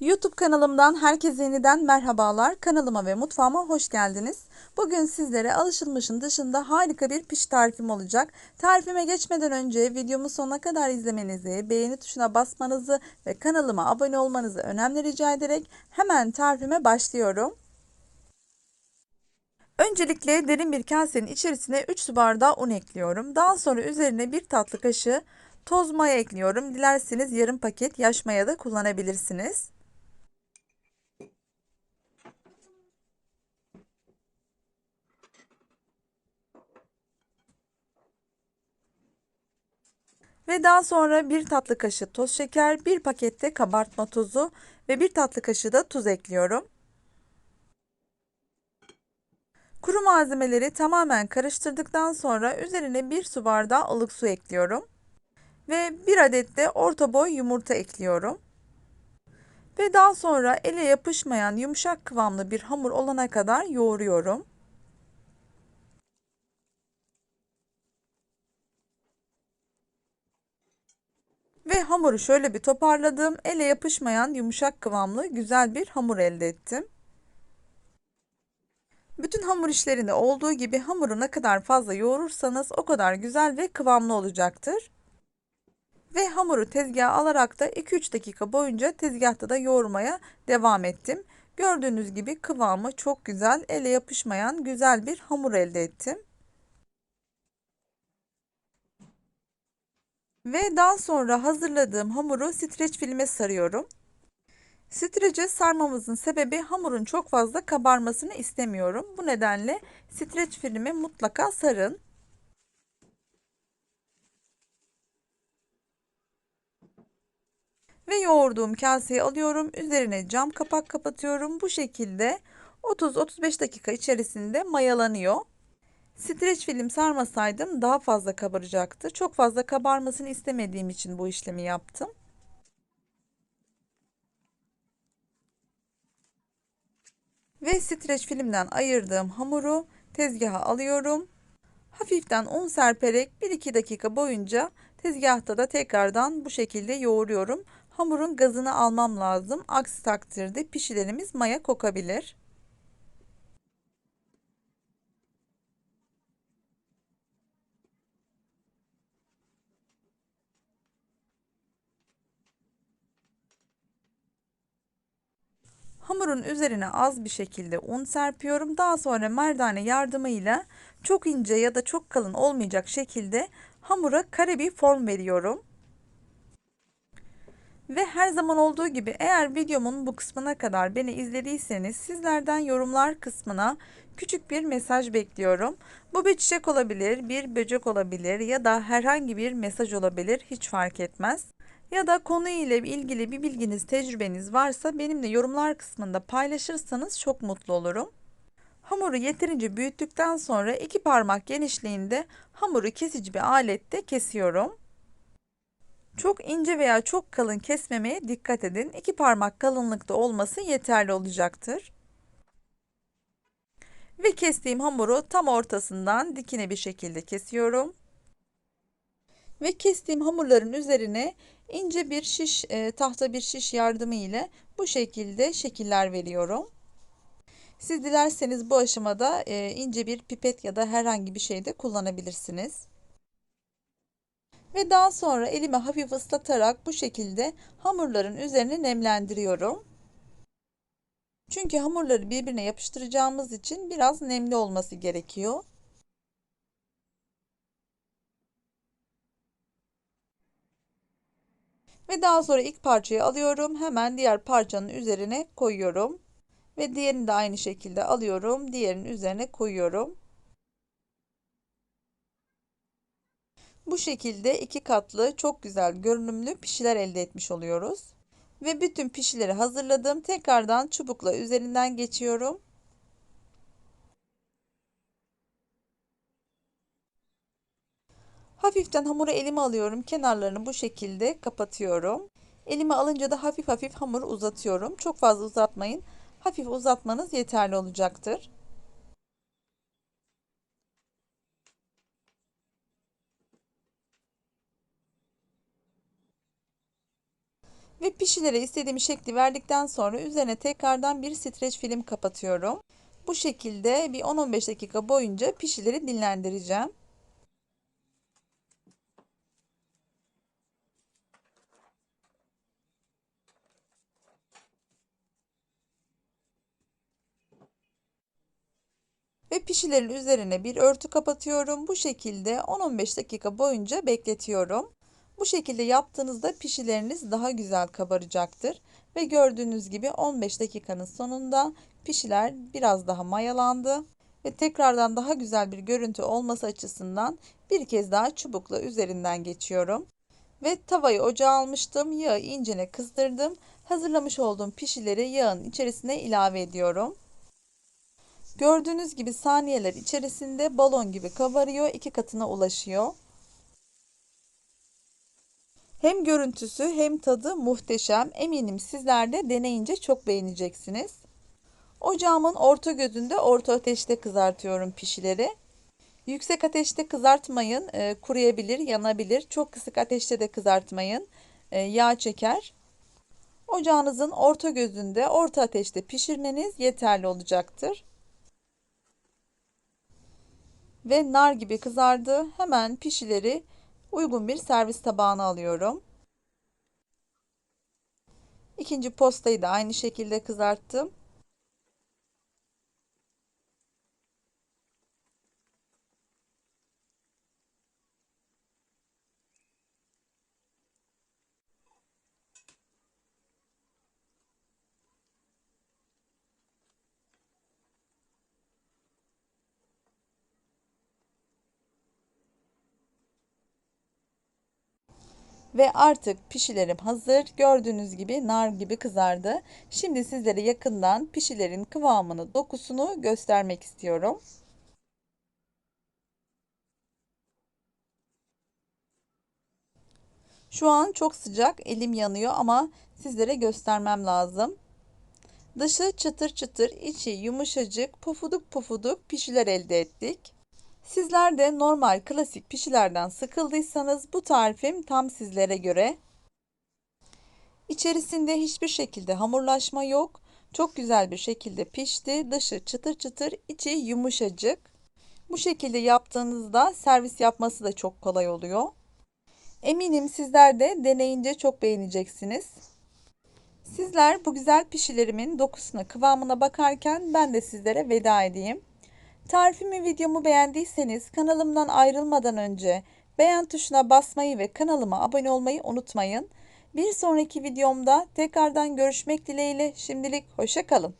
YouTube kanalımdan herkese yeniden merhabalar. Kanalıma ve mutfağıma hoş geldiniz. Bugün sizlere alışılmışın dışında harika bir piş tarifim olacak. Tarifime geçmeden önce videomu sonuna kadar izlemenizi, beğeni tuşuna basmanızı ve kanalıma abone olmanızı önemli rica ederek hemen tarifime başlıyorum. Öncelikle derin bir kasenin içerisine 3 su bardağı un ekliyorum. Daha sonra üzerine 1 tatlı kaşığı toz maya ekliyorum. Dilerseniz yarım paket yaş maya da kullanabilirsiniz. Ve daha sonra bir tatlı kaşığı toz şeker, bir pakette kabartma tozu ve bir tatlı kaşığı da tuz ekliyorum. Kuru malzemeleri tamamen karıştırdıktan sonra üzerine bir su bardağı ılık su ekliyorum. Ve bir adet de orta boy yumurta ekliyorum. Ve daha sonra ele yapışmayan yumuşak kıvamlı bir hamur olana kadar yoğuruyorum. Ve hamuru şöyle bir toparladım. Ele yapışmayan yumuşak kıvamlı güzel bir hamur elde ettim. Bütün hamur işlerinde olduğu gibi hamuru ne kadar fazla yoğurursanız o kadar güzel ve kıvamlı olacaktır. Ve hamuru tezgaha alarak da 2-3 dakika boyunca tezgahta da yoğurmaya devam ettim. Gördüğünüz gibi kıvamı çok güzel, ele yapışmayan güzel bir hamur elde ettim. Ve daha sonra hazırladığım hamuru streç filme sarıyorum. Streçe sarmamızın sebebi hamurun çok fazla kabarmasını istemiyorum. Bu nedenle streç filmi mutlaka sarın. Ve yoğurduğum kaseyi alıyorum. Üzerine cam kapak kapatıyorum. Bu şekilde 30-35 dakika içerisinde mayalanıyor. Streç film sarmasaydım daha fazla kabaracaktı. Çok fazla kabarmasını istemediğim için bu işlemi yaptım. Ve streç filmden ayırdığım hamuru tezgaha alıyorum. Hafiften un serperek 1-2 dakika boyunca tezgahta da tekrardan bu şekilde yoğuruyorum. Hamurun gazını almam lazım. Aksi takdirde pişilerimiz maya kokabilir. Hamurun üzerine az bir şekilde un serpiyorum. Daha sonra merdane yardımıyla çok ince ya da çok kalın olmayacak şekilde hamura kare bir form veriyorum. Ve her zaman olduğu gibi eğer videomun bu kısmına kadar beni izlediyseniz sizlerden yorumlar kısmına küçük bir mesaj bekliyorum. Bu bir çiçek olabilir, bir böcek olabilir ya da herhangi bir mesaj olabilir hiç fark etmez. Ya da konu ile ilgili bir bilginiz, tecrübeniz varsa benimle yorumlar kısmında paylaşırsanız çok mutlu olurum. Hamuru yeterince büyüttükten sonra iki parmak genişliğinde hamuru kesici bir alette kesiyorum. Çok ince veya çok kalın kesmemeye dikkat edin. İki parmak kalınlıkta olması yeterli olacaktır. Ve kestiğim hamuru tam ortasından dikine bir şekilde kesiyorum. Ve kestiğim hamurların üzerine ince bir şiş, e, tahta bir şiş yardımı ile bu şekilde şekiller veriyorum. Siz dilerseniz bu aşamada e, ince bir pipet ya da herhangi bir şey de kullanabilirsiniz. Ve daha sonra elime hafif ıslatarak bu şekilde hamurların üzerine nemlendiriyorum. Çünkü hamurları birbirine yapıştıracağımız için biraz nemli olması gerekiyor. Ve daha sonra ilk parçayı alıyorum. Hemen diğer parçanın üzerine koyuyorum. Ve diğerini de aynı şekilde alıyorum. Diğerinin üzerine koyuyorum. Bu şekilde iki katlı çok güzel görünümlü pişiler elde etmiş oluyoruz. Ve bütün pişileri hazırladım. Tekrardan çubukla üzerinden geçiyorum. Hafiften hamuru elime alıyorum. Kenarlarını bu şekilde kapatıyorum. Elime alınca da hafif hafif hamuru uzatıyorum. Çok fazla uzatmayın. Hafif uzatmanız yeterli olacaktır. Ve pişilere istediğim şekli verdikten sonra üzerine tekrardan bir streç film kapatıyorum. Bu şekilde bir 10-15 dakika boyunca pişileri dinlendireceğim. Ve pişilerin üzerine bir örtü kapatıyorum. Bu şekilde 10-15 dakika boyunca bekletiyorum. Bu şekilde yaptığınızda pişileriniz daha güzel kabaracaktır. Ve gördüğünüz gibi 15 dakikanın sonunda pişiler biraz daha mayalandı. Ve tekrardan daha güzel bir görüntü olması açısından bir kez daha çubukla üzerinden geçiyorum. Ve tavayı ocağa almıştım. Yağı incene kızdırdım. Hazırlamış olduğum pişileri yağın içerisine ilave ediyorum. Gördüğünüz gibi saniyeler içerisinde balon gibi kabarıyor, iki katına ulaşıyor. Hem görüntüsü hem tadı muhteşem. Eminim sizler de deneyince çok beğeneceksiniz. Ocağımın orta gözünde orta ateşte kızartıyorum pişileri. Yüksek ateşte kızartmayın, e, kuruyabilir, yanabilir. Çok kısık ateşte de kızartmayın, e, yağ çeker. Ocağınızın orta gözünde orta ateşte pişirmeniz yeterli olacaktır ve nar gibi kızardı. Hemen pişileri uygun bir servis tabağına alıyorum. İkinci postayı da aynı şekilde kızarttım. Ve artık pişilerim hazır. Gördüğünüz gibi nar gibi kızardı. Şimdi sizlere yakından pişilerin kıvamını, dokusunu göstermek istiyorum. Şu an çok sıcak, elim yanıyor ama sizlere göstermem lazım. Dışı çıtır çıtır, içi yumuşacık, pofuduk pofuduk pişiler elde ettik. Sizler de normal klasik pişilerden sıkıldıysanız bu tarifim tam sizlere göre. İçerisinde hiçbir şekilde hamurlaşma yok. Çok güzel bir şekilde pişti. Dışı çıtır çıtır, içi yumuşacık. Bu şekilde yaptığınızda servis yapması da çok kolay oluyor. Eminim sizler de deneyince çok beğeneceksiniz. Sizler bu güzel pişilerimin dokusuna, kıvamına bakarken ben de sizlere veda edeyim. Tarifimi videomu beğendiyseniz kanalımdan ayrılmadan önce beğen tuşuna basmayı ve kanalıma abone olmayı unutmayın. Bir sonraki videomda tekrardan görüşmek dileğiyle şimdilik hoşçakalın.